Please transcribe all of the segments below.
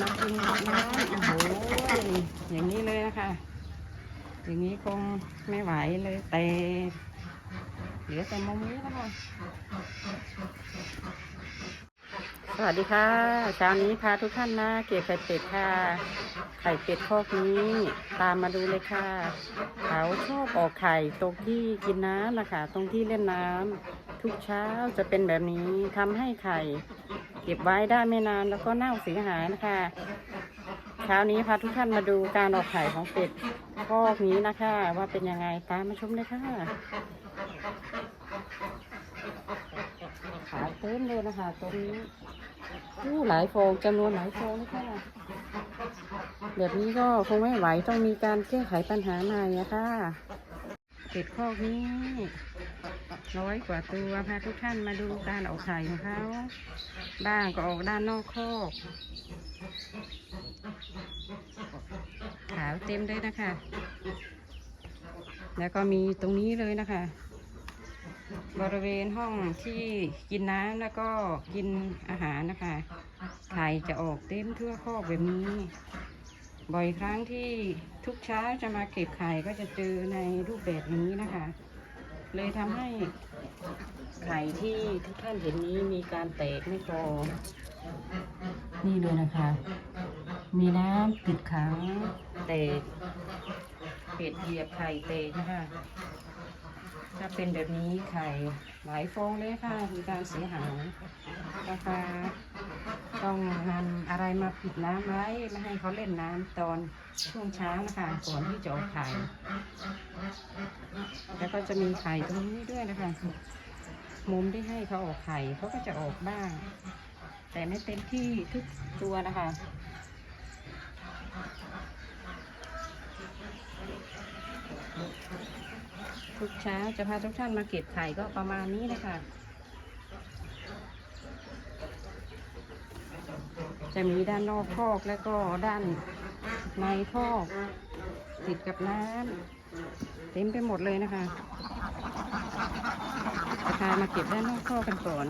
มากินน้ำโอ้โหอย่างนี้เลยนะคะ อย่างนี้คงไม่ไหวเลยแต่เหลือแต่มุมนี้นะคะ สวัสดีค่ะเช้านี้พาทุกท่านมาเก็บไข่เป็ดค่ะ ไข่เป็ดคอกนี้ ตามมาดูเลยค่ะ เขาชอบออกไข่ตรงที่กินน้ำนะคะ ตรงที่เล่นน้ำทุกเช้าจะเป็นแบบนี้ทำให้ไข่ เก็บไว้ได้ไม่นานแล้วก็เน่าเสียหายนะคะ เช้านี้พาทุกท่านมาดูการออกไข่ของเป็ดคอกนี้นะคะ ว่าเป็นยังไงตามมาชมเลยค่ะขายเต็มเลยนะคะตรงนี้อู้หลายฟองจำนวนหลายฟองเลยค่ะแบบนี้ก็คงไม่ไหวต้องมีการแก้ไขปัญหาใหม่นะคะเป็ดคอกนี้ ร้อยกว่าตัวพาทุกท่านมาดูการออกไข่ของเขาบ้างก็ออกด้านนอกคอกขาวเต็มเลยนะคะ แล้วก็มีตรงนี้เลยนะคะ บริเวณห้องที่กินน้ำแล้วก็กินอาหารนะคะไข่จะออกเต็มทั่วคอกแบบนี้ บ่อยครั้งที่ทุกเช้าจะมาเก็บไข่ก็จะเจอในรูปแบบนี้นะคะ เลยทำให้ไข่ที่ทุกท่านเห็นนี้มีการแตกไม่พอนี่เลยนะคะ มีน้ำติดขังแตกเป็ดเหยียบไข่แตกนะคะ ถ้าเป็นแบบนี้ไข่หลายฟองเลยค่ะ มีการเสียหายนะคะ ต้องนำอะไรมาปิดน้ำไว้ไม่ให้เขาเล่นน้ำตอนช่วงเช้านะคะก่อนที่จะออกไข่แล้วก็จะมีไข่ตรงนี้ด้วยนะคะ มุมที่ให้เขาออกไข่เขาก็จะออกบ้าง แต่ไม่เต็มที่ทุกตัวนะคะทุกเช้าจะพาทุกท่านมาเก็บไข่ก็ประมาณนี้เลยค่ะ จะมีด้านนอกคอกแล้วก็ด้านในคอกติดกับน้ำเต็มไปหมดเลยนะคะจะพามาเก็บด้านนอกคอกกันก่อน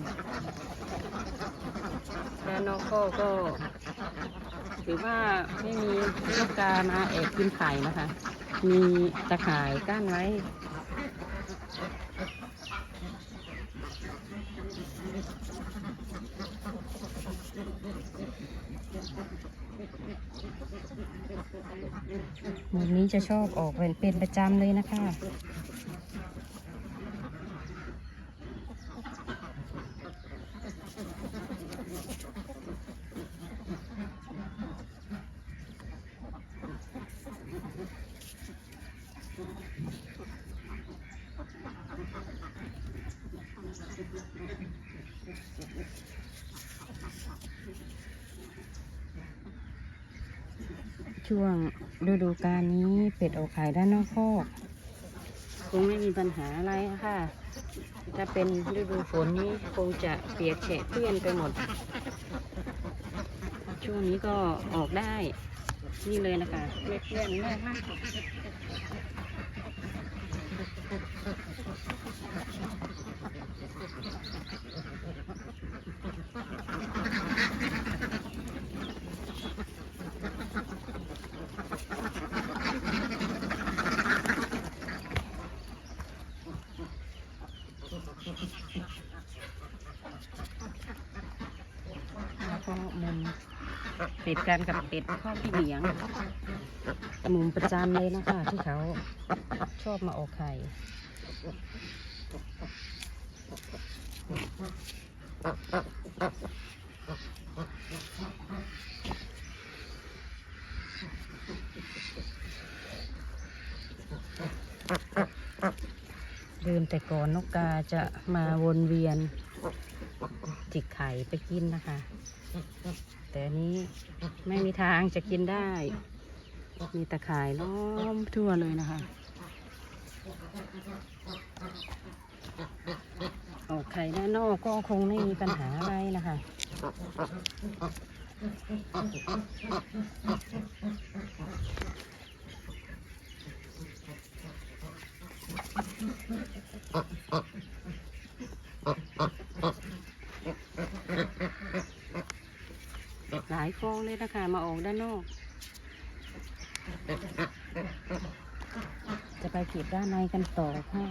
ด้านนอกคอกก็ถือว่าไม่มีลูกกามาแอบกินไข่นะคะ มีตะข่ายกั้นไว้ มุมนี้จะชอบออกเป็นเป็นประจำเลยนะคะ ช่วงฤดูกาลนี้เป็ดออกขายด้านนอกคอกคงไม่มีปัญหาอะไรค่ะ ถ้าเป็นฤดูฝนนี้คงจะเปียกแฉะเปื้อนไปหมด ช่วงนี้ก็ออกได้ นี่เลยนะคะไม่เปื้อนมากมากแล้วก็มุม ติดกันกับเป็ดข้อพี่เหลียงมุมประจำเลยนะคะ ที่เขาชอบมาออกไข่เดิมแต่ก่อนนกกาจะมาวนเวียน จิกไข่ไปกินนะคะ แต่อันนี้ไม่มีทางจะกินได้ มีตะข่ายล้อมทั่วเลยนะคะ ออกไข่ด้านนอกก็คงไม่มีปัญหาอะไรนะคะ อ หลาย ฟองเลยนะคะ มาออกด้านนอก จะไปเก็บด้านในกันต่อค่ะ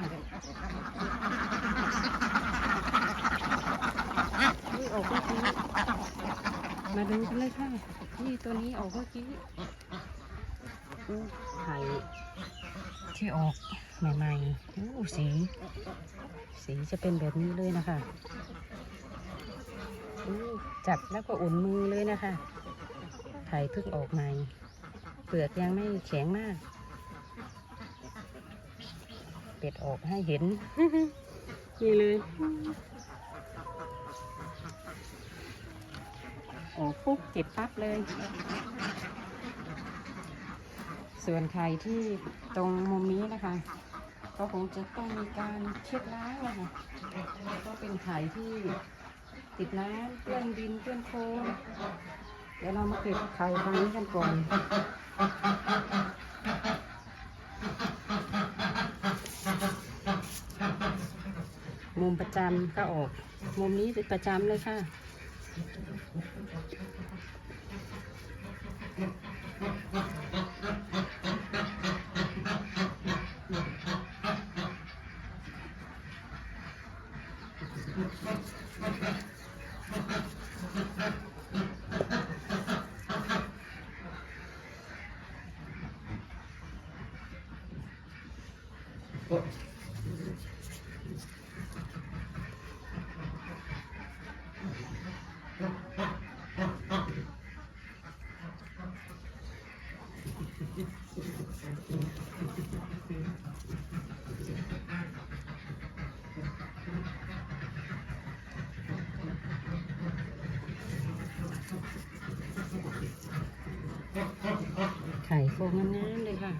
อุ๊ยออกเมื่อกี้มาดูกันเลยค่ะนี่ตัวนี้ออกเมื่อกี้อู้ไข่ที่ออกใหม่ๆอู้สี สีจะเป็นแบบนี้เลยนะคะ จับแล้วก็อุ่นมือเลยนะคะไข่เพิ่งออกใหม่ เปลือกยังไม่แข็งมาก เป็ดออกให้เห็น นี่เลย ออกปุ๊บเก็บปั๊บเลย ส่วนไข่ที่ตรงมุมนี้นะคะก็คงจะต้องมีการเช็ดล้างนะคะก็เป็นไข่ที่ ติดน้ำเปื้อนดินเปื้อนโคลนเดี๋ยวเรามาเก็บไข่ตรงนี้กันก่อนมุมประจำก็ออก มุมนี้เป็นประจำเลยค่ะ ไข่ฟองงามๆเลยค่ะ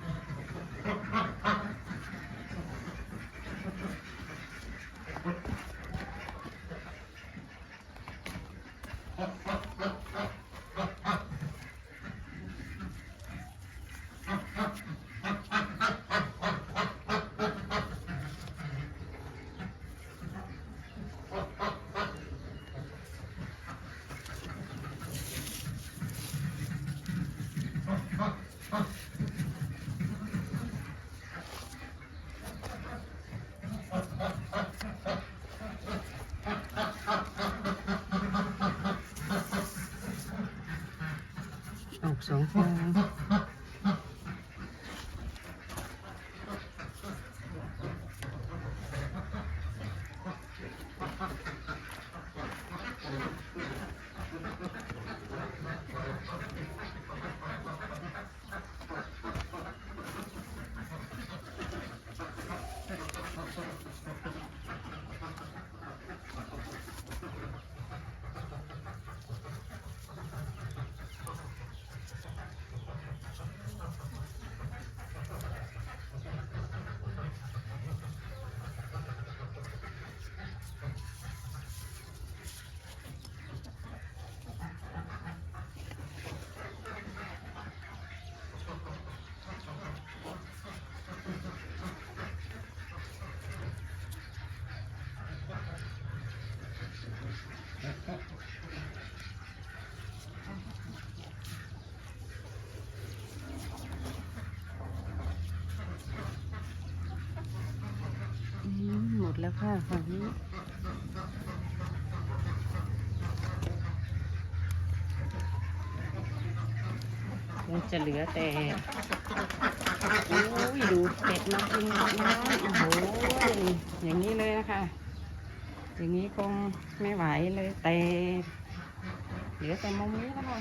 ออ แล้วค่ะฝั่งนี้คงจะเหลือแต่โอ้ยดูเป็ดมากินน้ำโอ้โหอย่างนี้เลยนะคะ อย่างนี้คงไม่ไหวเลยแต่เหลือแต่มุมนี้นะคะ